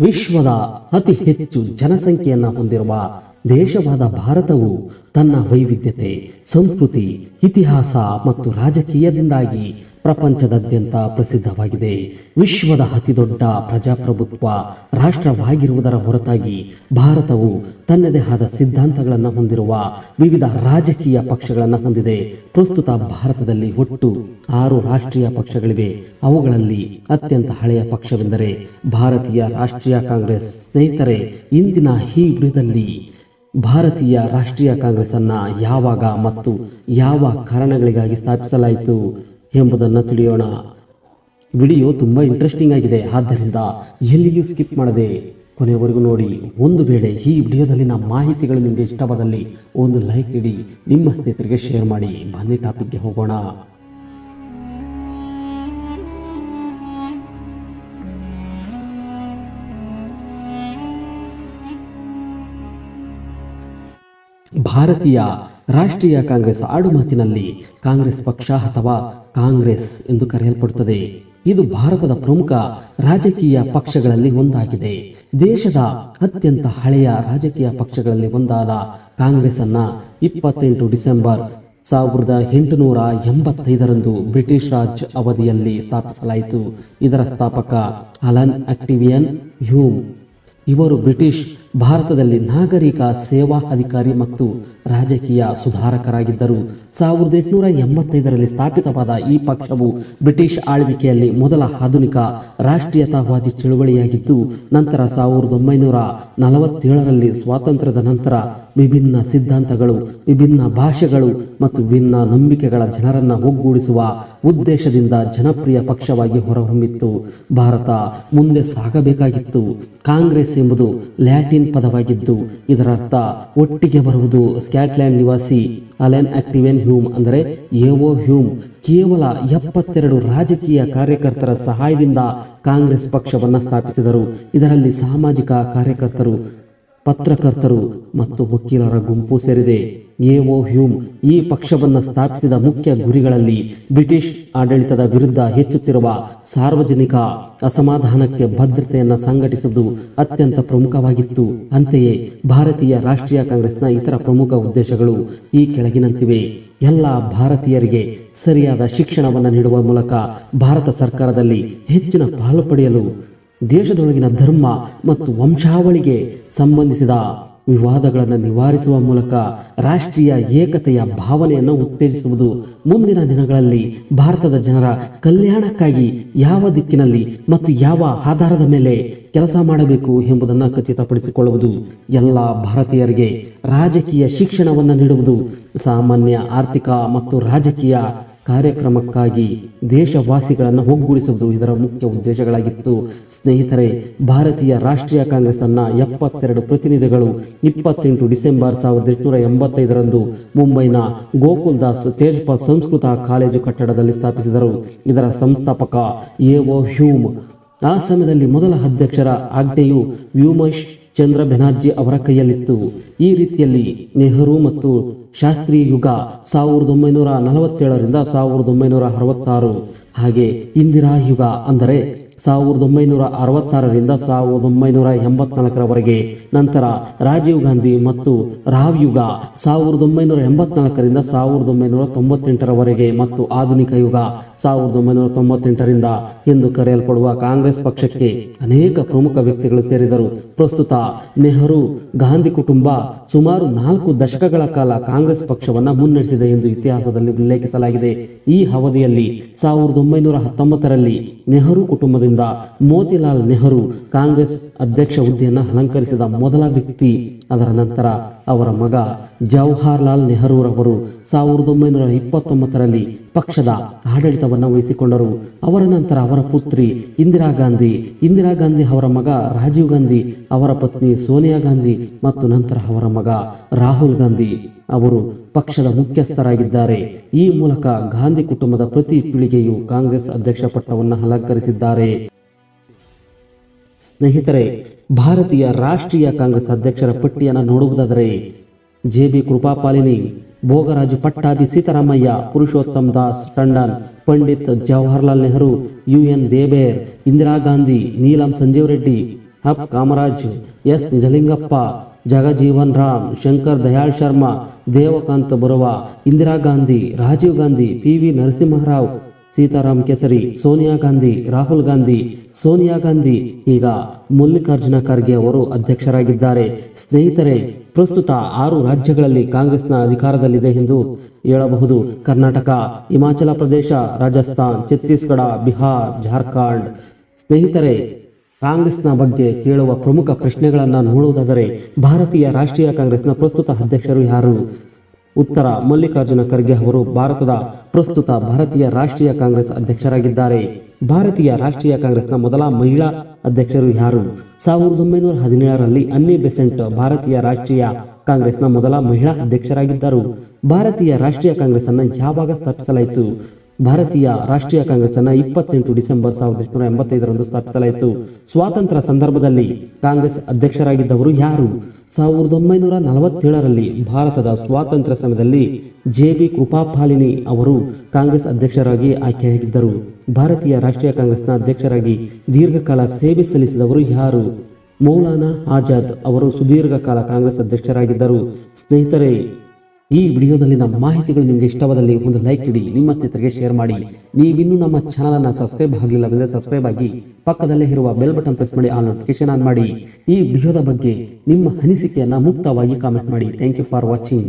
ವಿಶ್ವದ ಅತಿ ಹೆಚ್ಚು ಜನಸಂಖ್ಯೆಯನ್ನು ಹೊಂದಿರುವ ದೇಶವಾದ ಭಾರತವು ತನ್ನ ವೈವಿಧ್ಯತೆ ಸಂಸ್ಕೃತಿ ಇತಿಹಾಸ ಮತ್ತು ರಾಜಕೀಯದಿಂದಾಗಿ ಪ್ರಪಂಚದಾದ್ಯಂತ ಪ್ರಸಿದ್ಧವಾಗಿದೆ. ವಿಶ್ವದ ಅತಿದೊಡ್ಡ ಪ್ರಜಾಪ್ರಭುತ್ವ ರಾಷ್ಟ್ರವಾಗಿರುವುದರ ಹೊರತಾಗಿ ಭಾರತವು ತನ್ನದೇ ಆದ ಸಿದ್ಧಾಂತಗಳನ್ನು ಹೊಂದಿರುವ ವಿವಿಧ ರಾಜಕೀಯ ಪಕ್ಷಗಳನ್ನು ಹೊಂದಿದೆ. ಪ್ರಸ್ತುತ ಭಾರತದಲ್ಲಿ ಒಟ್ಟು ಆರು ರಾಷ್ಟ್ರೀಯ ಪಕ್ಷಗಳಿವೆ. ಅವುಗಳಲ್ಲಿ ಅತ್ಯಂತ ಹಳೆಯ ಪಕ್ಷವೆಂದರೆ ಭಾರತೀಯ ರಾಷ್ಟ್ರೀಯ ಕಾಂಗ್ರೆಸ್. ಸ್ನೇಹಿತರೆ, ಇಂದಿನ ಈ ವಿಡಿಯೋದಲ್ಲಿ ಭಾರತೀಯ ರಾಷ್ಟ್ರೀಯ ಕಾಂಗ್ರೆಸ್ ಅನ್ನ ಯಾವಾಗ ಮತ್ತು ಯಾವ ಕಾರಣಗಳಿಗಾಗಿ ಸ್ಥಾಪಿಸಲಾಯಿತು? ಎಂಬುದನ್ನು ತಿಳಿಯೋಣ. ವಿಡಿಯೋ ತುಂಬ ಇಂಟ್ರೆಸ್ಟಿಂಗ್ ಆಗಿದೆ. ಆದ್ದರಿಂದ ಎಲ್ಲಿಯೂ ಸ್ಕಿಪ್ ಮಾಡದೆ ಕೊನೆಯವರೆಗೂ ನೋಡಿ. ಒಂದು ವೇಳೆ ಈ ವಿಡಿಯೋದಲ್ಲಿನ ಮಾಹಿತಿಗಳು ನಿಮಗೆ ಇಷ್ಟವಾದಲ್ಲಿ ಒಂದು ಲೈಕ್ ನೀಡಿ ನಿಮ್ಮ ಸ್ನೇಹಿತರಿಗೆ ಶೇರ್ ಮಾಡಿ. ಬನ್ನಿ ಟಾಪಿಕ್ಗೆ ಹೋಗೋಣ. ಭಾರತೀಯ ರಾಷ್ಟ್ರೀಯ ಕಾಂಗ್ರೆಸ್ ಆಡುಮಾತಿನಲ್ಲಿ ಕಾಂಗ್ರೆಸ್ ಪಕ್ಷ ಅಥವಾ ಕಾಂಗ್ರೆಸ್ ಎಂದು ಕರೆಯಲ್ಪಡುತ್ತದೆ. ಇದು ಭಾರತದ ಪ್ರಮುಖ ರಾಜಕೀಯ ಪಕ್ಷಗಳಲ್ಲಿ ಒಂದಾಗಿದೆ. ದೇಶದ ಅತ್ಯಂತ ಹಳೆಯ ರಾಜಕೀಯ ಪಕ್ಷಗಳಲ್ಲಿ ಒಂದಾದ ಕಾಂಗ್ರೆಸ್ ಅನ್ನ ಇಪ್ಪತ್ತೆಂಟು ಡಿಸೆಂಬರ್ ಸಾವಿರದ ಎಂಟುನೂರ ಎಂಬತ್ತೈದರಂದು ಬ್ರಿಟಿಷ್ ರಾಜ್ ಅವಧಿಯಲ್ಲಿ ಸ್ಥಾಪಿಸಲಾಯಿತು. ಇದರ ಸ್ಥಾಪಕ ಅಲನ್ ಆಕ್ಟಿವಿಯನ್ ಹ್ಯೂಮ್. ಇವರು ಬ್ರಿಟಿಷ್ ಭಾರತದಲ್ಲಿ ನಾಗರಿಕ ಸೇವಾ ಅಧಿಕಾರಿ ಮತ್ತು ರಾಜಕೀಯ ಸುಧಾರಕರಾಗಿದ್ದರು. ಸಾವಿರದ ಎಂಟುನೂರ ಎಂಬತ್ತೈದರಲ್ಲಿ ಸ್ಥಾಪಿತವಾದ ಈ ಪಕ್ಷವು ಬ್ರಿಟಿಷ್ ಆಳ್ವಿಕೆಯಲ್ಲಿ ಮೊದಲ ಆಧುನಿಕ ರಾಷ್ಟ್ರೀಯತಾವಾದಿ ಚಳುವಳಿಯಾಗಿದ್ದು, ನಂತರ ಸಾವಿರದ ಒಂಬೈನೂರ ನಲವತ್ತೇಳರಲ್ಲಿ ಸ್ವಾತಂತ್ರ್ಯದ ನಂತರ ವಿಭಿನ್ನ ಸಿದ್ಧಾಂತಗಳು, ವಿಭಿನ್ನ ಭಾಷೆಗಳು ಮತ್ತು ವಿಭಿನ್ನ ನಂಬಿಕೆಗಳ ಜನರನ್ನು ಒಗ್ಗೂಡಿಸುವ ಉದ್ದೇಶದಿಂದ ಜನಪ್ರಿಯ ಪಕ್ಷವಾಗಿ ಹೊರಹೊಮ್ಮಿತ್ತು. ಭಾರತ ಮುಂದೆ ಸಾಗಬೇಕಾಗಿತ್ತು. ಕಾಂಗ್ರೆಸ್ ಎಂಬುದು ಲ್ಯಾಟಿನ್ ಪದವಾಗಿದ್ದು, ಇದರರ್ಥ ಒಟ್ಟಿಗೆ ಬರುವುದು ಸ್ಕಾಟ್ಲ್ಯಾಂಡ್ ನಿವಾಸಿ ಅಲೆನ್ ಆಕ್ಟಿವೆನ್ ಹ್ಯೂಮ್ ಅಂದರೆ ಎಒ ಹ್ಯೂಮ್, ಕೇವಲ ಎಪ್ಪತ್ತೆರಡು ರಾಜಕೀಯ ಕಾರ್ಯಕರ್ತರ ಸಹಾಯದಿಂದ ಕಾಂಗ್ರೆಸ್ ಪಕ್ಷವನ್ನು ಸ್ಥಾಪಿಸಿದರು. ಇದರಲ್ಲಿ ಸಾಮಾಜಿಕ ಕಾರ್ಯಕರ್ತರು ಪತ್ರಕರ್ತರು ಮತ್ತು ವಕೀಲರ ಗುಂಪು ಸೇರಿದೆ. ಎಒ ಹ್ಯೂಮ್ ಈ ಪಕ್ಷವನ್ನು ಸ್ಥಾಪಿಸಿದ ಮುಖ್ಯ ಗುರಿಗಳಲ್ಲಿ ಬ್ರಿಟಿಷ್ ಆಡಳಿತದ ವಿರುದ್ಧ ಹೆಚ್ಚುತ್ತಿರುವ ಸಾರ್ವಜನಿಕ ಅಸಮಾಧಾನಕ್ಕೆ ಭದ್ರತೆಯನ್ನು ಸಂಘಟಿಸುವುದು ಅತ್ಯಂತ ಪ್ರಮುಖವಾಗಿತ್ತು. ಅಂತೆಯೇ ಭಾರತೀಯ ರಾಷ್ಟ್ರೀಯ ಕಾಂಗ್ರೆಸ್ನ ಇತರ ಪ್ರಮುಖ ಉದ್ದೇಶಗಳು ಈ ಕೆಳಗಿನಂತಿವೆ. ಎಲ್ಲ ಭಾರತೀಯರಿಗೆ ಸರಿಯಾದ ಶಿಕ್ಷಣವನ್ನು ನೀಡುವ ಮೂಲಕ ಭಾರತ ಸರ್ಕಾರದಲ್ಲಿ ಹೆಚ್ಚಿನ ಪಾಲು ಪಡೆಯಲು ದೇಶದೊಳಗಿನ ಧರ್ಮ ಮತ್ತು ವಂಶಾವಳಿಗೆ ಸಂಬಂಧಿಸಿದ ವಿವಾದಗಳನ್ನು ನಿವಾರಿಸುವ ಮೂಲಕ ರಾಷ್ಟ್ರೀಯ ಏಕತೆಯ ಭಾವನೆಯನ್ನು ಉತ್ತೇಜಿಸುವುದು ಮುಂದಿನ ದಿನಗಳಲ್ಲಿ ಭಾರತದ ಜನರ ಕಲ್ಯಾಣಕ್ಕಾಗಿ ಯಾವ ದಿಕ್ಕಿನಲ್ಲಿ ಮತ್ತು ಯಾವ ಆಧಾರದ ಮೇಲೆ ಕೆಲಸ ಮಾಡಬೇಕು ಎಂಬುದನ್ನು ಖಚಿತಪಡಿಸಿಕೊಳ್ಳುವುದು ಎಲ್ಲ ಭಾರತೀಯರಿಗೆ ರಾಜಕೀಯ ಶಿಕ್ಷಣವನ್ನು ನೀಡುವುದು ಸಾಮಾನ್ಯ ಆರ್ಥಿಕ ಮತ್ತು ರಾಜಕೀಯ ಕಾರ್ಯಕ್ರಮಕ್ಕಾಗಿ ದೇಶವಾಸಿಗಳನ್ನು ಒಗ್ಗೂಡಿಸುವುದು ಇದರ ಮುಖ್ಯ ಉದ್ದೇಶಗಳಾಗಿತ್ತು. ಸ್ನೇಹಿತರೆ, ಭಾರತೀಯ ರಾಷ್ಟ್ರೀಯ ಕಾಂಗ್ರೆಸ್ ಅನ್ನ ಎಪ್ಪತ್ತೆರಡು ಪ್ರತಿನಿಧಿಗಳು ಇಪ್ಪತ್ತೆಂಟು ಡಿಸೆಂಬರ್ ಸಾವಿರದ ಎಂಟುನೂರ ಎಂಬತ್ತೈದರಂದು ಮುಂಬೈನ ಗೋಕುಲ್ ದಾಸ್ ತೇಜ್ಪಾಲ್ ಸಂಸ್ಕೃತ ಕಾಲೇಜು ಕಟ್ಟಡದಲ್ಲಿ ಸ್ಥಾಪಿಸಿದರು. ಇದರ ಸಂಸ್ಥಾಪಕ ಎ ಓ ಹ್ಯೂಮ್ ಆ ಸಮಯದಲ್ಲಿ ಮೊದಲ ಅಧ್ಯಕ್ಷರ ಆಜ್ಞೆಯು ವ್ಯೂಮಶ್ ಚಂದ್ರ ಬೆನರ್ಜಿ ಅವರ ಕೈಯಲ್ಲಿತ್ತು. ಈ ರೀತಿಯಲ್ಲಿ ನೆಹರು ಮತ್ತು ಶಾಸ್ತ್ರಿ ಯುಗ ಸಾವಿರದ ಒಂಬೈನೂರ ನಲವತ್ತೇಳರಿಂದ ಸಾವಿರದ ಒಂಬೈನೂರ ಅರವತ್ತಾರು. ಹಾಗೆ ಇಂದಿರಾ ಯುಗ ಅಂದರೆ ಸಾವಿರದ ಒಂಬೈನೂರ ಅರವತ್ತಾರರಿಂದ ಸಾವಿರದ ಒಂಬೈನೂರ ಎಂಬತ್ನಾಲ್ಕರವರೆಗೆ ನಂತರ ರಾಜೀವ್ ಗಾಂಧಿ ಮತ್ತು ರಾವ್ ಯುಗ ಸಾವಿರದ ಒಂಬೈನೂರ ಎಂಬತ್ನಾಲ್ಕರಿಂದ ಸಾವಿರದ ಒಂಬೈನೂರ ತೊಂಬತ್ತೆಂಟರವರೆಗೆ ಮತ್ತು ಆಧುನಿಕ ಯುಗ ಸಾವಿರದ ಒಂಬೈನೂರ ತೊಂಬತ್ತೆಂಟರಿಂದ ಎಂದು ಕರೆಯಲ್ಪಡುವ ಕಾಂಗ್ರೆಸ್ ಪಕ್ಷಕ್ಕೆ ಅನೇಕ ಪ್ರಮುಖ ವ್ಯಕ್ತಿಗಳು ಸೇರಿದರು. ಪ್ರಸ್ತುತ ನೆಹರು ಗಾಂಧಿ ಕುಟುಂಬ ಸುಮಾರು ನಾಲ್ಕು ದಶಕಗಳ ಕಾಲ ಕಾಂಗ್ರೆಸ್ ಪಕ್ಷವನ್ನು ಮುನ್ನಡೆಸಿದೆ ಎಂದು ಇತಿಹಾಸದಲ್ಲಿ ಉಲ್ಲೇಖಿಸಲಾಗಿದೆ. ಈ ಅವಧಿಯಲ್ಲಿ ಸಾವಿರದ ಒಂಬೈನೂರ ಹತ್ತೊಂಬತ್ತರಲ್ಲಿ ನೆಹರು ಕುಟುಂಬದಿಂದ ಮೋತಿಲಾಲ್ ನೆಹರು ಕಾಂಗ್ರೆಸ್ ಅಧ್ಯಕ್ಷ ಹುದ್ದೆಯನ್ನು ಅಲಂಕರಿಸಿದ ಮೊದಲ ವ್ಯಕ್ತಿ. ಅದರ ನಂತರ ಅವರ ಮಗ ಜವಾಹರ್ಲಾಲ್ ನೆಹರೂರವರು ಸಾವಿರದ ಒಂಬೈನೂರ ಇಪ್ಪತ್ತೊಂಬತ್ತರಲ್ಲಿ ಪಕ್ಷದ ಆಡಳಿತವನ್ನು ವಹಿಸಿಕೊಂಡರು. ಅವರ ನಂತರ ಅವರ ಪುತ್ರಿ ಇಂದಿರಾ ಗಾಂಧಿ ಇಂದಿರಾ ಗಾಂಧಿ ಅವರ ಮಗ ರಾಜೀವ್ ಗಾಂಧಿ, ಅವರ ಪತ್ನಿ ಸೋನಿಯಾ ಗಾಂಧಿ ಮತ್ತು ನಂತರ ಅವರ ಮಗ ರಾಹುಲ್ ಗಾಂಧಿ ಅವರು ಪಕ್ಷದ ಮುಖ್ಯಸ್ಥರಾಗಿದ್ದಾರೆ. ಈ ಮೂಲಕ ಗಾಂಧಿ ಕುಟುಂಬದ ಪ್ರತಿ ಪೀಳಿಗೆಯು ಕಾಂಗ್ರೆಸ್ ಅಧ್ಯಕ್ಷ ಪಟ್ಟವನ್ನು ಅಲಂಕರಿಸಿದ್ದಾರೆ. ಸ್ನೇಹಿತರೆ, ಭಾರತೀಯ ರಾಷ್ಟ್ರೀಯ ಕಾಂಗ್ರೆಸ್ ಅಧ್ಯಕ್ಷರ ಪಟ್ಟಿಯನ್ನು ನೋಡುವುದಾದರೆ, J B Kripalani, Bhogaraju Pattabhi Sitaramayya, Purushottam Das Tandon, Pandit Jawaharlal Nehru, U N Dhebar Indira Gandhi, Neelam Sanjiva Reddy hub Kamaraj, S Nijalingappa, Jagjivan Ram, Shankar Dayal Sharma, Devakanta Barooah, Indira Gandhi, Rajiv Gandhi, P V Narasimha Rao Sitaram Kesri, Sonia Gandhi, Rahul Gandhi, Sonia Gandhi, ಈಗ ಮಲ್ಲಿಕಾರ್ಜುನ ಖರ್ಗೆ ಅವರು ಅಧ್ಯಕ್ಷರಾಗಿದ್ದಾರೆ. ಸ್ನೇಹಿತರೆ, ಪ್ರಸ್ತುತ ಆರು ರಾಜ್ಯಗಳಲ್ಲಿ ಕಾಂಗ್ರೆಸ್ನ ಅಧಿಕಾರದಲ್ಲಿದೆ ಎಂದು ಹೇಳಬಹುದು. ಕರ್ನಾಟಕ, ಹಿಮಾಚಲ ಪ್ರದೇಶ, ರಾಜಸ್ಥಾನ್, ಛತ್ತೀಸ್ಗಢ, ಬಿಹಾರ್, ಜಾರ್ಖಂಡ್. ಸ್ನೇಹಿತರೆ, ಕಾಂಗ್ರೆಸ್ನ ಬಗ್ಗೆ ಕೇಳುವ ಪ್ರಮುಖ ಪ್ರಶ್ನೆಗಳನ್ನು ನೋಡುವುದಾದರೆ, ಭಾರತೀಯ ರಾಷ್ಟ್ರೀಯ ಕಾಂಗ್ರೆಸ್ನ ಪ್ರಸ್ತುತ ಅಧ್ಯಕ್ಷರು ಯಾರು? ಉತ್ತರ ಮಲ್ಲಿಕಾರ್ಜುನ ಖರ್ಗೆ ಅವರು ಭಾರತದ ಪ್ರಸ್ತುತ ಭಾರತೀಯ ರಾಷ್ಟ್ರೀಯ ಕಾಂಗ್ರೆಸ್ ಅಧ್ಯಕ್ಷರಾಗಿದ್ದಾರೆ. ಭಾರತೀಯ ರಾಷ್ಟ್ರೀಯ ಕಾಂಗ್ರೆಸ್ನ ಮೊದಲ ಮಹಿಳಾ ಅಧ್ಯಕ್ಷರು ಯಾರು? ಸಾವಿರದ ಒಂಬೈನೂರ ಹದಿನೇಳರಲ್ಲಿ ಅನ್ನಿ ಬೆಸೆಂಟ್ ಭಾರತೀಯ ರಾಷ್ಟ್ರೀಯ ಕಾಂಗ್ರೆಸ್ನ ಮೊದಲ ಮಹಿಳಾ ಅಧ್ಯಕ್ಷರಾಗಿದ್ದರು. ಭಾರತೀಯ ರಾಷ್ಟ್ರೀಯ ಕಾಂಗ್ರೆಸ್ ಅನ್ನು ಯಾವಾಗ ಸ್ಥಾಪಿಸಲಾಯಿತು? ಭಾರತೀಯ ರಾಷ್ಟ್ರೀಯ ಕಾಂಗ್ರೆಸ್ ಅನ್ನ ಇಪ್ಪತ್ತೆಂಟು ಡಿಸೆಂಬರ್ ಸಾವಿರದ ಎಂಟುನೂರ ಎಂಬತ್ತೈದರಂದು ಸ್ಥಾಪಿಸಲಾಯಿತು. ಸ್ವಾತಂತ್ರ್ಯ ಸಂದರ್ಭದಲ್ಲಿ ಕಾಂಗ್ರೆಸ್ ಅಧ್ಯಕ್ಷರಾಗಿದ್ದವರು ಯಾರು? ಸಾವಿರದ ಒಂಬೈನೂರ ನಲವತ್ತೇಳರಲ್ಲಿ ಭಾರತದ ಸ್ವಾತಂತ್ರ್ಯ ಸಮಯದಲ್ಲಿ ಜೆ ಬಿ ಕೃಪಾಪಾಲಿನಿ ಅವರು ಕಾಂಗ್ರೆಸ್ ಅಧ್ಯಕ್ಷರಾಗಿ ಆಯ್ಕೆಯಾಗಿದ್ದರು. ಭಾರತೀಯ ರಾಷ್ಟ್ರೀಯ ಕಾಂಗ್ರೆಸ್ನ ಅಧ್ಯಕ್ಷರಾಗಿ ದೀರ್ಘಕಾಲ ಸೇವೆ ಸಲ್ಲಿಸಿದವರು ಯಾರು? ಮೌಲಾನಾ ಆಜಾದ್ ಅವರು ಸುದೀರ್ಘ ಕಾಲ ಕಾಂಗ್ರೆಸ್ ಅಧ್ಯಕ್ಷರಾಗಿದ್ದರು. ಸ್ನೇಹಿತರೆ ಈ ವಿಡಿಯೋದಲ್ಲಿ ನಮ್ಮ ಮಾಹಿತಿಗಳು ನಿಮಗೆ ಇಷ್ಟವಾದಲ್ಲಿ ಒಂದು ಲೈಕ್ ಇಡಿ, ನಿಮ್ಮ ಸ್ನೇಹಿತರಿಗೆ ಶೇರ್ ಮಾಡಿ. ನೀವಿನ್ನೂ ನಮ್ಮ ಚಾನಲನ್ನು ಸಬ್ಸ್ಕ್ರೈಬ್ ಆಗಲಿಲ್ಲವೆಂದರೆ ಸಬ್ಸ್ಕ್ರೈಬ್ ಆಗಿ ಪಕ್ಕದಲ್ಲೇ ಇರುವ ಬೆಲ್ ಬಟನ್ ಪ್ರೆಸ್ ಮಾಡಿ ಆ ನೋಟಿಫಿಕೇಶನ್ ಆನ್ ಮಾಡಿ. ಈ ವಿಡಿಯೋದ ಬಗ್ಗೆ ನಿಮ್ಮ ಅನಿಸಿಕೆಯನ್ನು ಮುಕ್ತವಾಗಿ ಕಾಮೆಂಟ್ ಮಾಡಿ. Thank you for watching